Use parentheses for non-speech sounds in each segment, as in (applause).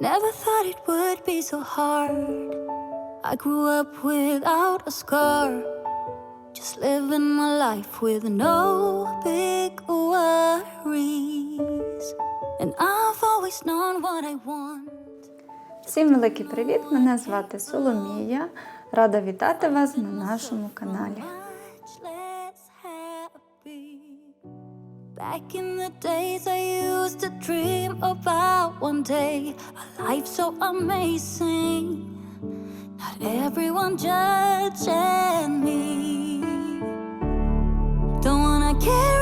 Never thought it would be so hard. I grew up without a scar. Just living my life with no big worries. And I've always known what I want. Всім великий привіт! Мене звати Соломія. Рада вітати вас на нашому каналі. Back in the days, I used to dream about one day a life so amazing. Not everyone judging me. Don't wanna care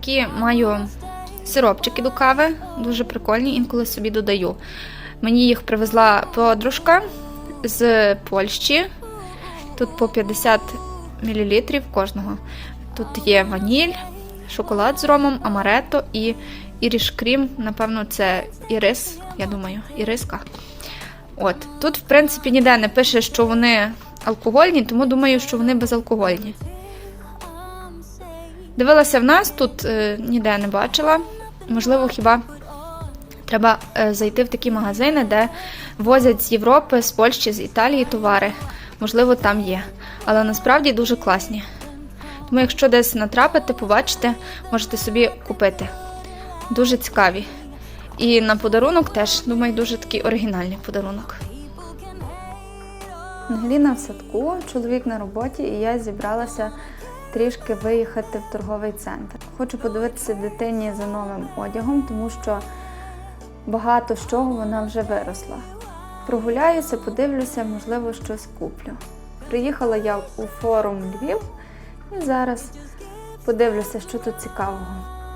такі маю сиропчики до кави, дуже прикольні, інколи собі додаю. Мені їх привезла подружка з Польщі. Тут по 50 мл кожного. Тут є ваніль, шоколад з ромом, амаретто і іріш крім. Напевно, це ірис, я думаю, іриска. От. Тут, в принципі, ніде не пише, що вони алкогольні, тому думаю, що вони безалкогольні. Дивилася в нас, тут е, ніде не бачила. Можливо, хіба треба е, зайти в такі магазини, де возять з Європи, з Польщі, з Італії товари. Можливо, там є. Але насправді дуже класні. Тому, якщо десь натрапите, побачите, можете собі купити. Дуже цікаві. І на подарунок теж, думаю, дуже такий оригінальний подарунок. Ангеліна в садку, чоловік на роботі, і я зібралася трішки виїхати в торговий центр. Хочу подивитися дитині за новим одягом, тому що багато з чого вона вже виросла. Прогуляюся, подивлюся, можливо, щось куплю. Приїхала я у форум Львів і зараз подивлюся, що тут цікавого.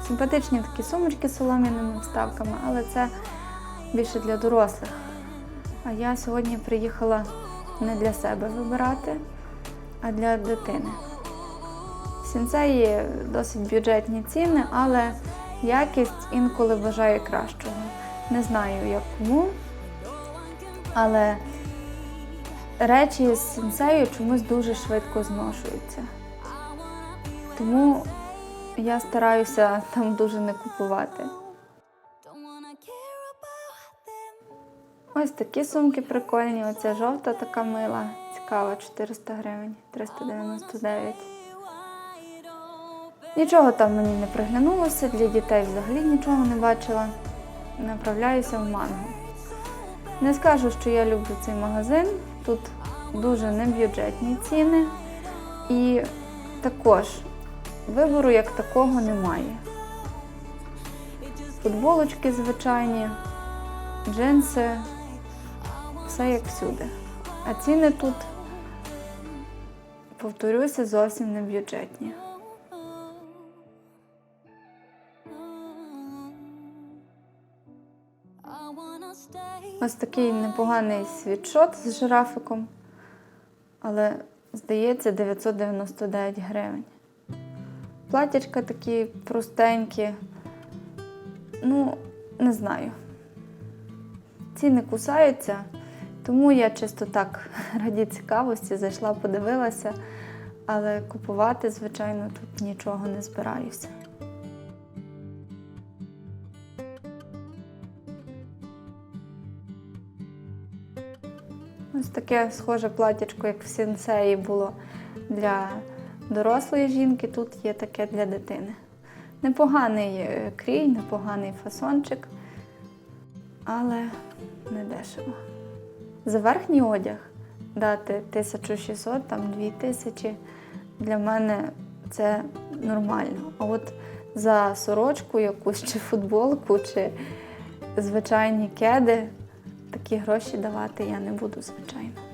Симпатичні такі сумочки з солом'яними вставками, але це більше для дорослих. А я сьогодні приїхала не для себе вибирати, а для дитини. Сінцеї досить бюджетні ціни, але якість інколи бажає кращого. Не знаю, як кому, але речі з сінцею чомусь дуже швидко зношуються. Тому я стараюся там дуже не купувати. Ось такі сумки прикольні. Оця жовта така мила, цікава, 400 гривень, 399. Нічого там мені не приглянулося, для дітей взагалі нічого не бачила. Направляюся в манго. Не скажу, що я люблю цей магазин. Тут дуже небюджетні ціни. І також вибору як такого немає. Футболочки звичайні, джинси, все як всюди. А ціни тут, повторюся, зовсім не бюджетні. Stay. Ось такий непоганий світшот з жирафиком, але, здається, 999 гривень. Платячка такі простенькі. Ну, не знаю. Ціни кусаються, тому я чисто так (laughs) раді цікавості зайшла, подивилася, але купувати, звичайно, тут нічого не збираюся. Ось таке схоже платячко, як в сінсеї було для дорослої жінки, тут є таке для дитини. Непоганий е, крій, непоганий фасончик, але не дешево. За верхній одяг дати 1600, там 2000, для мене це нормально. А от за сорочку якусь чи футболку, чи звичайні кеди, такі гроші давати я не буду, звичайно.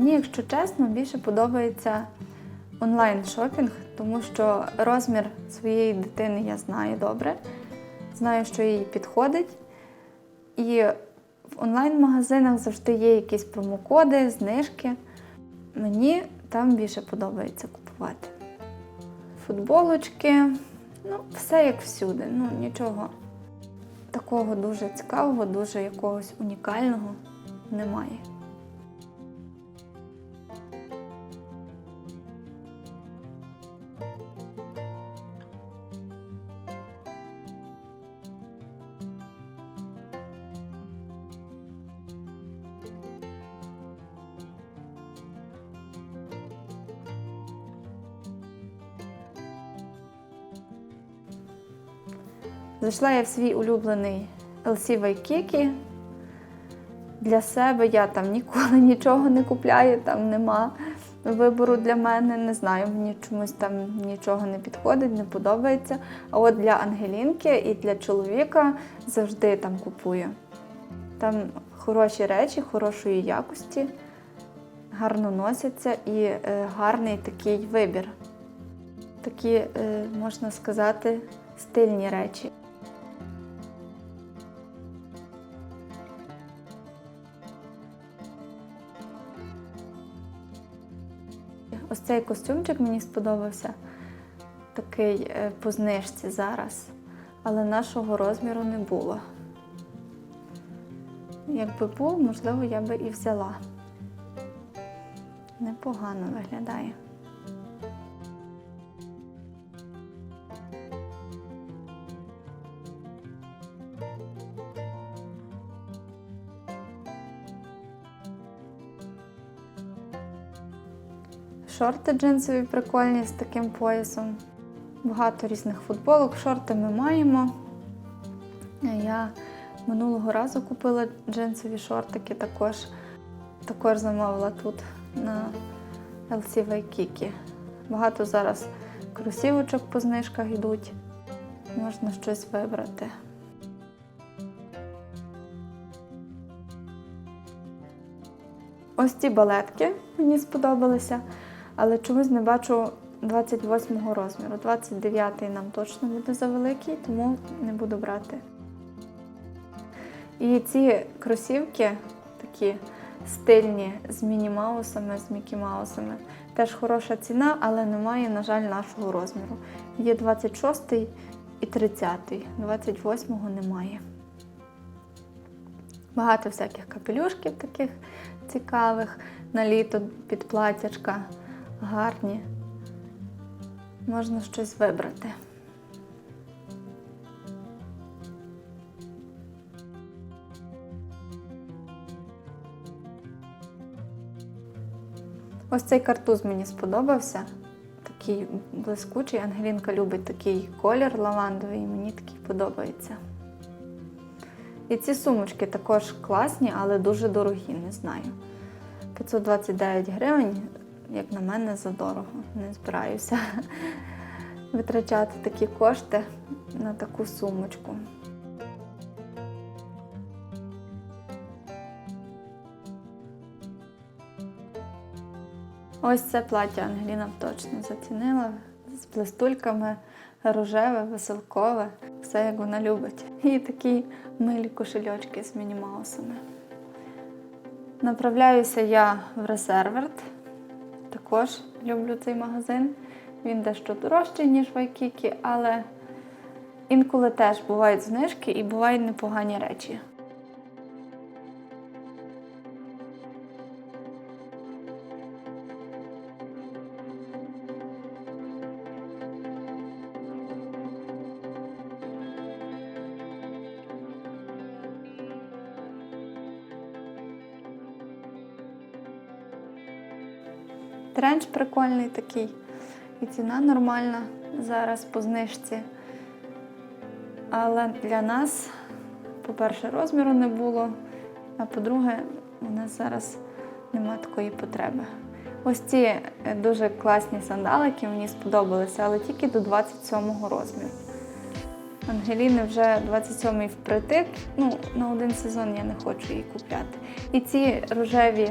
Мені, якщо чесно, більше подобається онлайн-шопінг, тому що розмір своєї дитини я знаю добре, знаю, що їй підходить. І в онлайн-магазинах завжди є якісь промокоди, знижки. Мені там більше подобається купувати. Футболочки, ну, все як всюди. Ну, нічого такого дуже цікавого, дуже якогось унікального немає. Зайшла я в свій улюблений LC Waikiki. Для себе я там ніколи (laughs) нічого не купляю, там нема вибору для мене. Не знаю, мені чомусь там нічого не підходить, не подобається. А от для Ангелінки і для чоловіка завжди там купую. Там хороші речі, хорошої якості, гарно носяться і е, гарний такий вибір. Такі, е, можна сказати, стильні речі. Ось цей костюмчик мені сподобався, такий е, по знижці зараз, але нашого розміру не було. Якби був, можливо, я би і взяла. Непогано виглядає. Шорти джинсові прикольні з таким поясом. Багато різних футболок. Шорти ми маємо. Я минулого разу купила джинсові шортики, також, також замовила тут на LC Waikiki. Багато зараз кросівочок по знижках йдуть. Можна щось вибрати. Ось ці балетки мені сподобалися, але чомусь не бачу 28 розміру. 29 нам точно буде завеликий, тому не буду брати. І ці кросівки такі стильні з Міні Маусами, з Мікі Маусами. Теж хороша ціна, але немає, на жаль, нашого розміру. Є 26 і 30, 28 немає. Багато всяких капелюшків таких цікавих на літо під платячка, гарні. Можна щось вибрати. Ось цей картуз мені сподобався. Такий блискучий. Ангелінка любить такий колір лавандовий, мені такий подобається. І ці сумочки також класні, але дуже дорогі, не знаю. 529 гривень, як на мене, задорого. Не збираюся (laughs) витрачати такі кошти на таку сумочку. Ось це плаття Ангеліна точно зацінила з блистульками, рожеве, веселкове, все як вона любить. І такі милі кошельочки з мінімаусами. Направляюся я в Ресерверт. Також люблю цей магазин. Він дещо дорожчий, ніж Вайкікі, але інколи теж бувають знижки і бувають непогані речі. Тренч прикольний такий. І ціна нормальна зараз по знижці. Але для нас, по-перше, розміру не було, а по-друге, у нас зараз немає такої потреби. Ось ці е, дуже класні сандалики мені сподобалися, але тільки до 27-го розміру. Ангеліни вже 27-й впритик. Ну, на один сезон я не хочу її купляти. І ці рожеві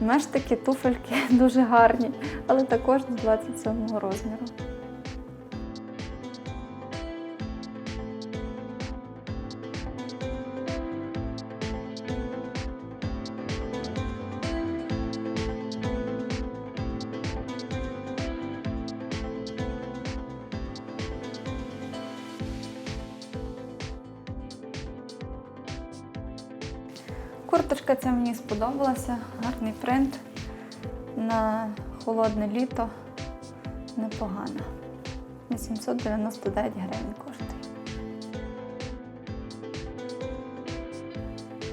Мештики, туфельки (laughs) дуже гарні, але також до 27 розміру. Курточка ця мені сподобалася, гарний принт на холодне літо непогано. 899 гривень коштує.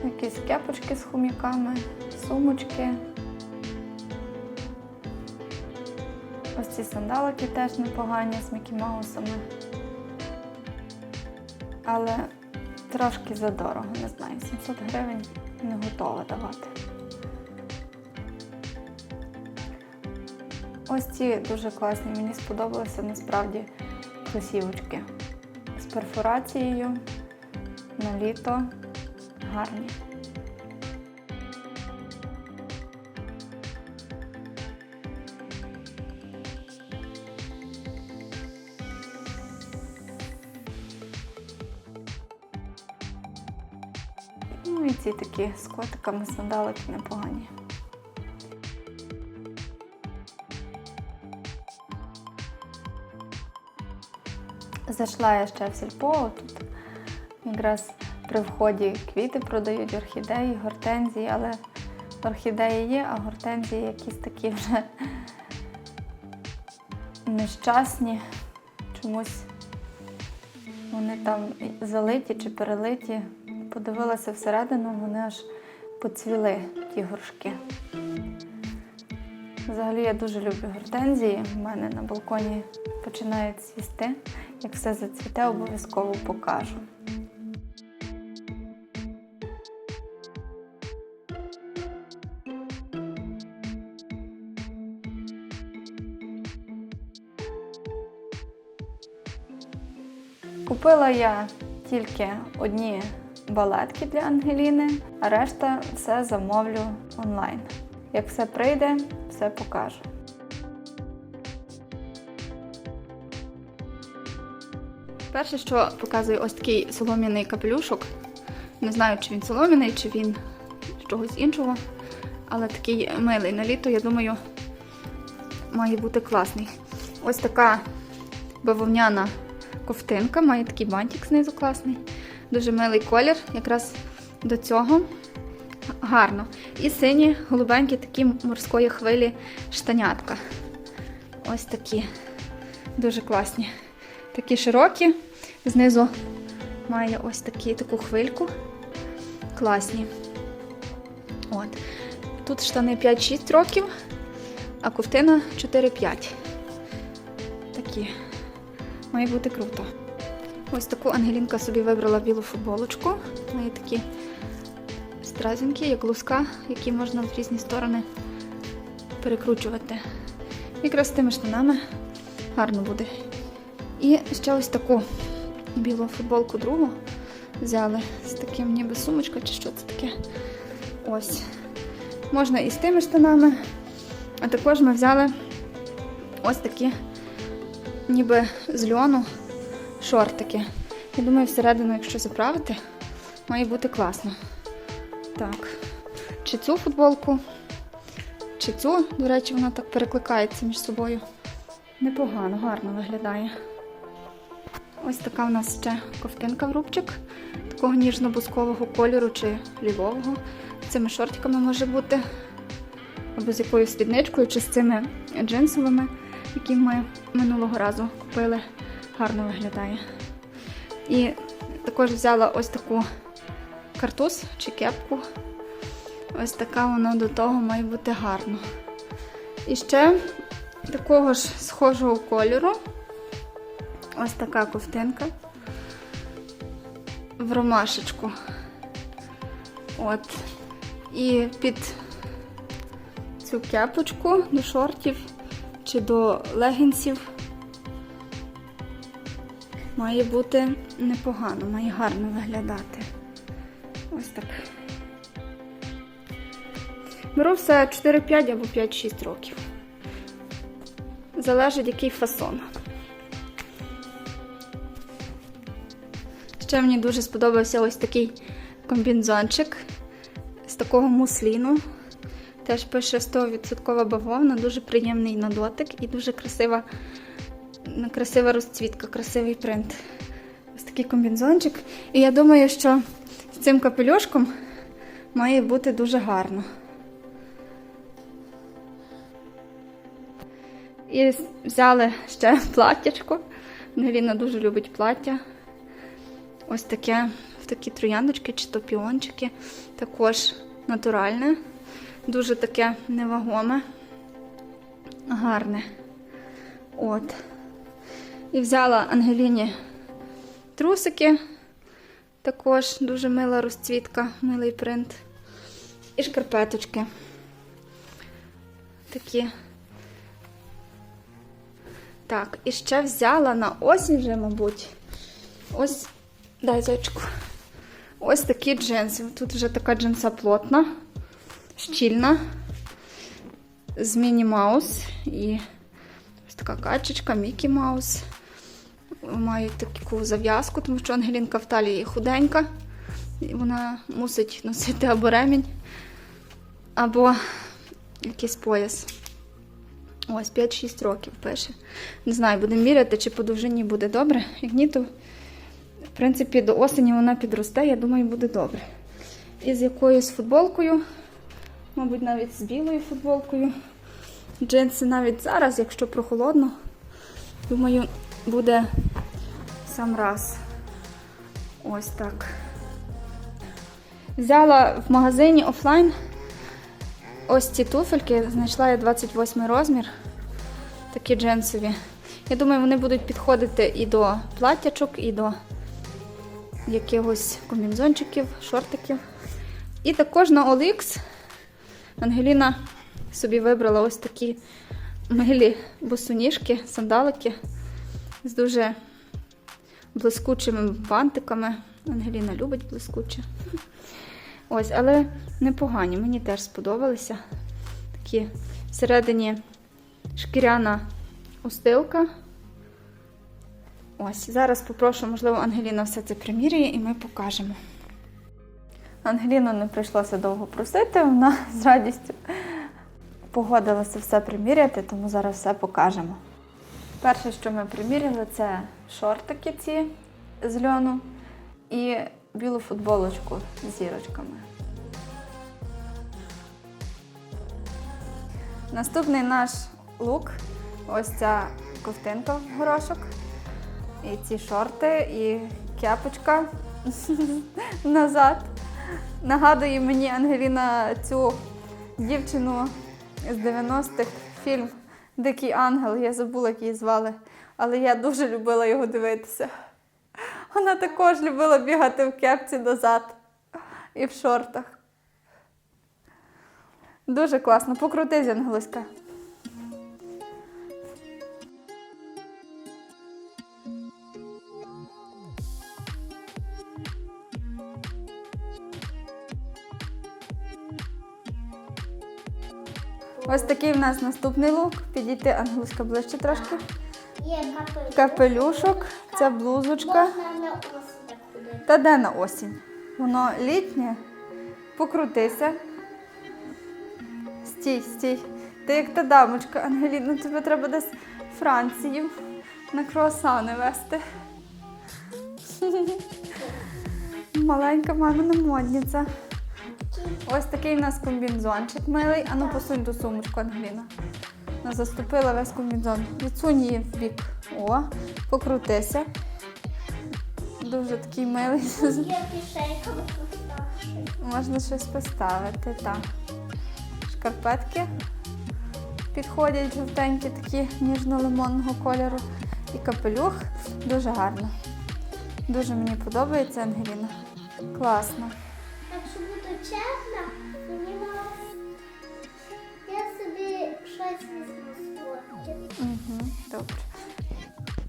Якісь кепочки з хоміками, сумочки. Ось ці сандалики теж непогані з Мікі Маусами. Але трошки задорого, не знаю, 700 гривень не готова давати. Ось ці дуже класні, мені сподобалися насправді кросівочки з перфорацією на літо гарні. Такі з котиками сандалики непогані. Зайшла я ще в сільпо, тут якраз при вході квіти продають, орхідеї, гортензії, але орхідеї є, а гортензії якісь такі вже нещасні. Чомусь вони там залиті чи перелиті. Подивилася всередину, вони аж поцвіли ті горшки. Взагалі я дуже люблю гортензії. У мене на балконі починають цвісти. Як все зацвіте, обов'язково покажу. Купила я тільки одні балетки для Ангеліни, а решта все замовлю онлайн. Як все прийде, все покажу. Перше, що показує ось такий солом'яний капелюшок. Не знаю, чи він солом'яний, чи він з чогось іншого. Але такий милий на літо, я думаю, має бути класний. Ось така бавовняна ковтинка, має такий бантик знизу класний. Дуже милий колір, якраз до цього. Гарно. І сині, голубенькі такі морської хвилі штанятка. Ось такі. Дуже класні. Такі широкі. Знизу має ось такі, таку хвильку. Класні. От. Тут штани 5-6 років, а ковтина 4-5. Такі. Має бути круто. Ось таку Ангелінка собі вибрала білу футболочку. Має такі стразінки, як луска, які можна в різні сторони перекручувати. Якраз з тими штанами гарно буде. І ще ось таку білу футболку другу взяли з таким ніби сумочка чи що це таке. Ось. Можна і з тими штанами. А також ми взяли ось такі ніби з льону шортики. Я думаю, всередину, якщо заправити, має бути класно. Так. Чи цю футболку, чи цю, до речі, вона так перекликається між собою. Непогано, гарно виглядає. Ось така у нас ще ковтинка в рубчик, такого ніжно-бускового кольору чи лівового. Цими шортиками може бути, або з якоюсь спідничкою, чи з цими джинсовими, які ми минулого разу купили. Гарно виглядає. І також взяла ось таку картуз чи кепку. Ось така вона до того має бути гарно. І ще такого ж схожого кольору. Ось така ковтинка в ромашечку. От. І під цю кепочку до шортів чи до легінсів має бути непогано, має гарно виглядати. Ось так. Беру все 4-5 або 5-6 років. Залежить який фасон. Ще мені дуже сподобався ось такий комбінзончик з такого мусліну. Теж пише 100% бавовна, дуже приємний на дотик і дуже красива, красива розцвітка, красивий принт. Ось такий комбінзончик. І я думаю, що з цим капелюшком має бути дуже гарно. І взяли ще платтячко. Ангеліна дуже любить плаття. Ось таке, такі трояндочки чи то піончики. Також натуральне, дуже таке невагоме, гарне. От. І взяла Ангеліні трусики. Також дуже мила розцвітка, милий принт. І шкарпеточки. Такі. Так, і ще взяла на осінь вже, мабуть. Ось, дай зайчику. Ось такі джинси. Тут вже така джинса плотна, щільна, з Міні Маус і ось така качечка, Мікі Маус. Мають таку зав'язку, тому що Ангелінка в талії худенька. І вона мусить носити або ремінь, або якийсь пояс. Ось 5-6 років пише. Не знаю, будемо міряти, чи по довжині буде добре. Як ні, то в принципі до осені вона підросте, я думаю, буде добре. І з якоюсь футболкою, мабуть, навіть з білою футболкою. Джинси навіть зараз, якщо прохолодно, думаю, буде сам раз. Ось так. Взяла в магазині офлайн ось ці туфельки, знайшла я 28 розмір, такі джинсові. Я думаю, вони будуть підходити і до платтячок, і до якихось комбінзончиків, шортиків. І також на OLX Ангеліна собі вибрала ось такі милі босоніжки, сандалики з дуже блискучими бантиками. Ангеліна любить блискуче. Ось, але непогані, мені теж сподобалися. Такі всередині шкіряна устилка. Ось, зараз попрошу, можливо, Ангеліна все це приміряє і ми покажемо. Ангеліну не прийшлося довго просити, вона з радістю погодилася все приміряти, тому зараз все покажемо. Перше, що ми приміряли, це шортики ці з льону і білу футболочку з зірочками. Наступний наш лук ось ця ковтинка в горошок, і ці шорти, і кепочка (laughs) назад. Нагадує мені Ангеліна цю дівчину з 90-х фільм Дикий ангел. Я забула, як її звали, але я дуже любила його дивитися. Вона також любила бігати в кепці назад і в шортах. Дуже класно. Покрутись, Ангелуська. Ось такий в нас наступний лук. Підійти Ангелуська ближче трошки. Є капелюшок. Ця блузочка. Та де на осінь? Воно літнє. Покрутися. Стій, стій. Ти як та дамочка, Ангеліна, тебе треба десь Францію на круасани вести. (laughs) Маленька мамина модниця. Ось такий у нас комбінзончик милий. Ану посунь ту сумочку, Ангеліна. Вона заступила весь комбінзон. Відсунь її в бік. О, покрутися. Дуже такий милий. Є кишенька. Можна щось поставити, так. Шкарпетки підходять жовтенькі, такі ніжно-лимонного кольору. І капелюх дуже гарно. Дуже мені подобається Ангеліна. Класно. Угу, добре.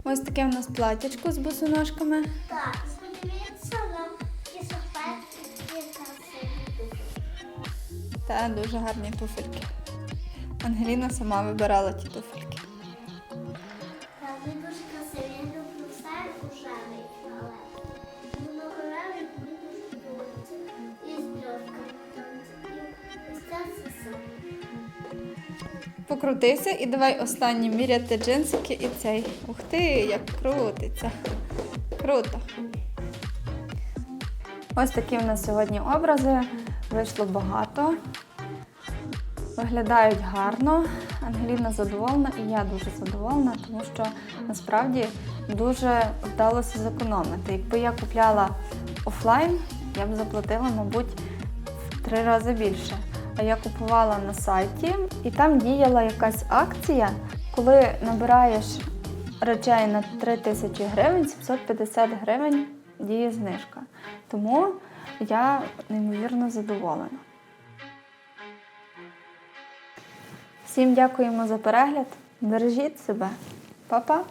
Ось таке в нас платячко з босоножками. Так, сподівається, нам шахпетки, які красиві дуже. Та дуже гарні туфельки. Ангеліна сама вибирала ті туфельки. Покрутися і давай останні міряти джинсики і цей. Ух ти, як крутиться. Круто. Ось такі в нас сьогодні образи. Вийшло багато. Виглядають гарно. Ангеліна задоволена і я дуже задоволена, тому що насправді дуже вдалося зекономити. Якби я купляла офлайн, я б заплатила, мабуть, в три рази більше. Я купувала на сайті, і там діяла якась акція, коли набираєш речей на 3 тисячі гривень, 750 гривень діє знижка. Тому я неймовірно задоволена. Всім дякуємо за перегляд. Бережіть себе. Па-па!